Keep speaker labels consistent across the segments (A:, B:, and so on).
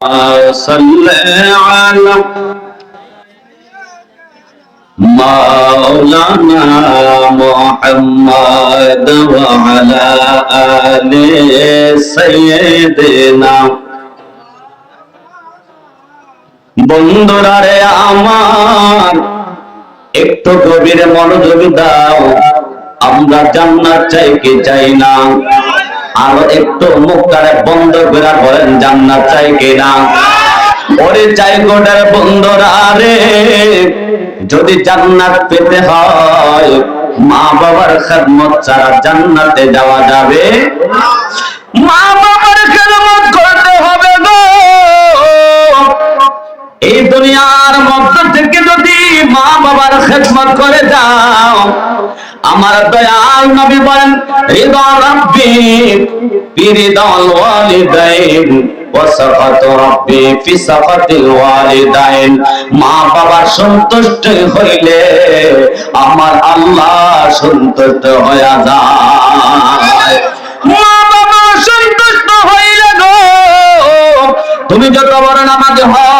A: صل على مولانا محمد وعلى آل سيدنا বন্ধুরা রে আমার একটু গভীরে মনোযোগ দাও আমরা জান্নাত চাই কি চাই না আর একটু মুখ মুখটারে বন্ধ করে বলেন, জান্নাত চাই কি না ওরে চাই গোটার বন্ধুরা রে, যদি জান্নাত পেতে হয় মা বাবার খেদমত ছাড়া জান্নাতে যাওয়া যাবে? মা বাবার খেদমত করতে হবে গো। এই দুনিয়ার মধ্য থেকে যদি মা বাবার খেদমত করে যাও আমার দয়াল নবী বলেন হৃদয় ওয়ালিদাইন মা বাবার সন্তুষ্ট হইলে আমার আল্লাহ সন্তুষ্ট হয়ে যায়। মা বাবা সন্তুষ্ট হইলে গো, তুমি যত বড় নামাজ হও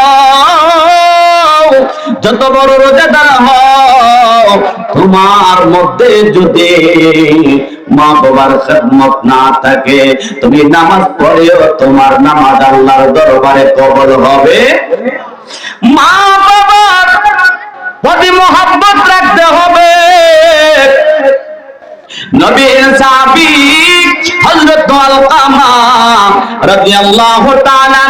A: যত বড় রোজাদার হও, তোমার মধ্যে যদি মা বাবার খেদমত না থাকে, তুমি নামাজ পড়েও তোমার নামাজ আল্লাহর দরবারে কবল হবে। মা বাবার প্রতি মোহাব্বত রাখতে হবে। নবীর সাহাবী হযরত আলকামা রাদিয়াল্লাহু তাআলা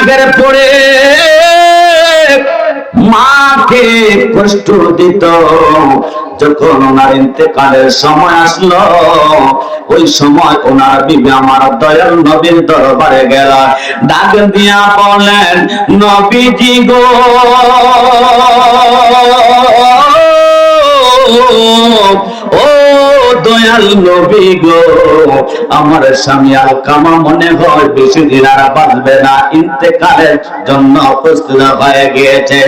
A: বিবাহের পরে মাকে কষ্ট দিত। যখন ওনার ইন্তেকালের সময় আসলো, ওই সময় ওনার বিবি আমার দয়াল নবীর দরবারে গেল। ডাক দিয়া বলেন নবীজি গো দয়াল নবী গো। আমার স্বামী আল কামা মনে হয় বেশি দিন আর বাঁচবে না। ইন্তেকালের জন্য প্রস্তুত হয়ে গিয়েছে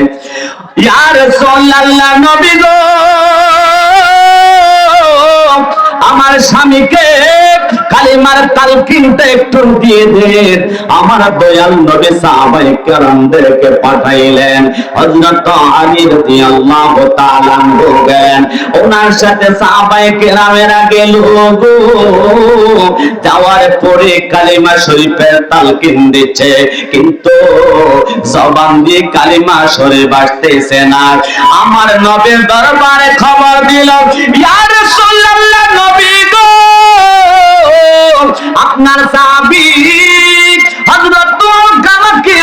A: ইয়ার সোল্লাল্লাহ নবী গো। আমার স্বামীকে কালিমার তালকিনটা একটু দিয়ে দেন আমার দয়াল নবী সাহাবাই কেরামদেরকে পাঠাইলেন। হযরত আলী রাদিয়াল্লাহু তাআলা গেলেন ওনার সাথে সাহাবাই কেরামেরা গেল গো যাওয়ার পরে কালিমা শরীফের তালকিন দিচ্ছে, কিন্তু জবান দিয়ে কালিমা শরীফ আসতেছে না। আমার নবীর দরবারে খবর দিল, ইয়া রাসূলুল্লাহ আপনার সাহাবী হযরত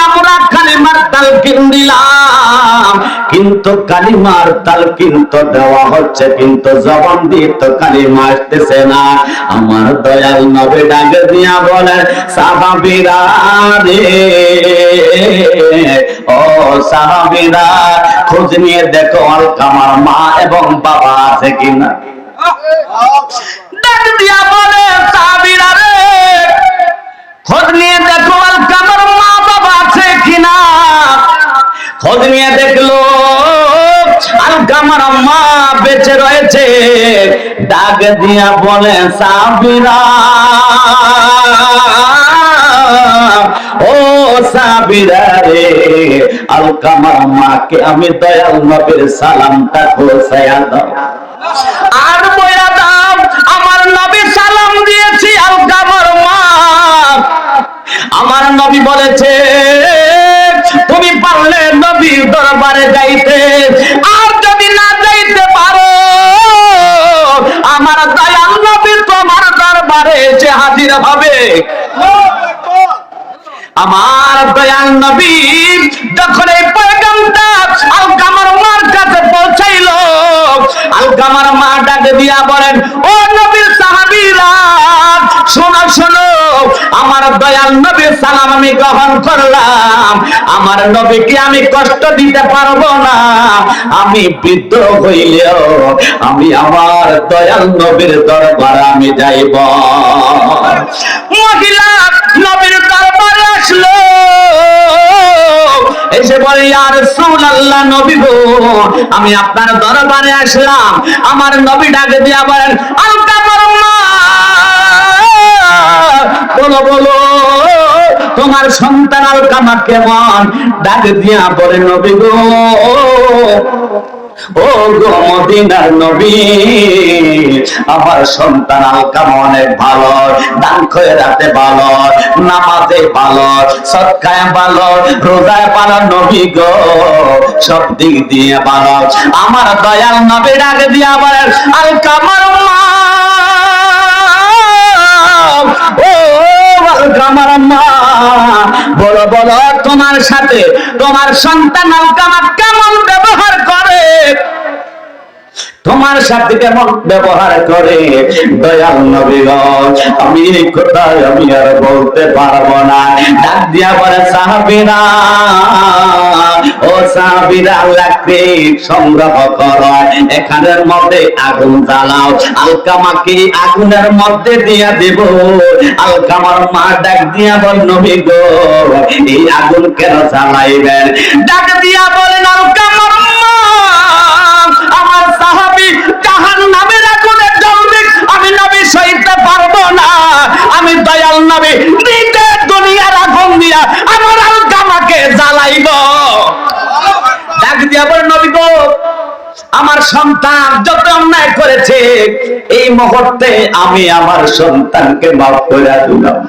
A: আমরা কালিমার তালকিন দিলাম। কিন্তু কালিমার তালকিন তো দেওয়া হচ্ছে, কিন্তু জবান দিয়ে তো কালিমা আসতেছে না। আমার দয়াল নবী ডাক দিয়া সাহাবীরা রে, ও সাহাবীরা, খোঁজ নিয়ে দেখো আলকামার মা এবং বাবা আছে কিনা? দিয়া বলে খোঁজ নিয়ে দেখো আলকামার মা বাবা আছে কিনা? খোঁজ নিয়ে দেখল আলকামার মা বেঁচে রয়েছে। ডাক দিয়া বলে, সাবিরা, ও সাবিরা রে, আলকামার মাকে আমি দয়াল নবীর সালামটা পৌঁছায়া দাও। আর বইরা দাও, আমার নবী সালাম দিয়েছি আলকামার আমার নবী বলেছে, তুমি পারলে নবীর দরবারে যাইতে। আর যদি না যাইতে পারো, আমার দয়াল নবী তোমার দরবারে এসে হাজির হবে। আমার দয়াল নবী যখন এই পয়গামটা আলকামার মার কাছে পৌঁছাইলো আলকামার মা ডাকে দিয়া বলেন, ও নবীর সাহাবীরা, শোনো শোনো দয়াল নবীর সালাম আমি গ্রহণ করলাম। আমার নবীকে আমি কষ্ট দিতে পারব না। আমি বৃদ্ধ হইলেও আমি আমার দয়াল নবীর দরবারে আমি যাইব। মহিলা নবীর দরবারে আসলো। এসে বলে আর আল্লাহ নবী আমি আপনার দরবারে আসলাম। আমার নবী ডাকে দিয়া বলেন বলো বলো, তোমার সন্তান আলকামা কেমন? ডাক দিয়া বলে, নবী গো, ও গো মদিনার নবী, আমার সন্তান আলকামা অনেক ভালো দান করে রাতে ভালো নামাজে ভালো সৎকায় ভালো রোজায় ভালো নবী গো, সব দিক দিয়ে ভালো আমার দয়াল নবী ডাক দিয়া বলেন আলকামার মা, ও আলকামার মা বলো বলো তোমার সাথে তোমার সন্তান আলকামা কেমন ব্যবহার করে? তোমার সাথে কেমন ব্যবহার করে? দয়াল নবীগঞ্জ আমি এই আমি আর বলতে পারব না। ডাক দিয়া বলে, সাহাবিরা ও সংগ্রহ এখানের মধ্যে আগুন জ্বালাও। আলকামাকে আগুনের মধ্যে দিয়া দেব? আলকামার মা ডাক দিয়া এই আগুন কেন জ্বালাইবেন? ডাক দিয়া বলেন, আলকামার আমার সাহাবি জাহান নামের আমি নবী সইতে পারব না। আমি দয়াল নবী নিজে দুনিয়ার আগুন দিয়া আমার আলকামাকে জ্বালাইব ডাক দিয়া নবী গো, আমার সন্তান যত অন্যায় করেছে, এই মুহূর্তে আমি আমার সন্তানকে মাফ করে দিলাম।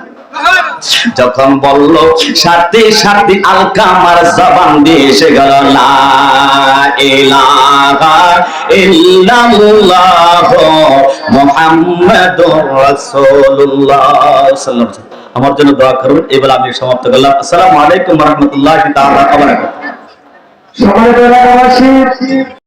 A: যখন বলল, সাথে সাথে আলকা আমার জবান দিয়ে এসে গেল। আমার জন্য দোয়া করুন। এবার আমি সমাপ্ত করলাম। আসসালামু আলাইকুম রাহমাতুল্লাহি বারাকাতুহু
B: এলাকাবাসী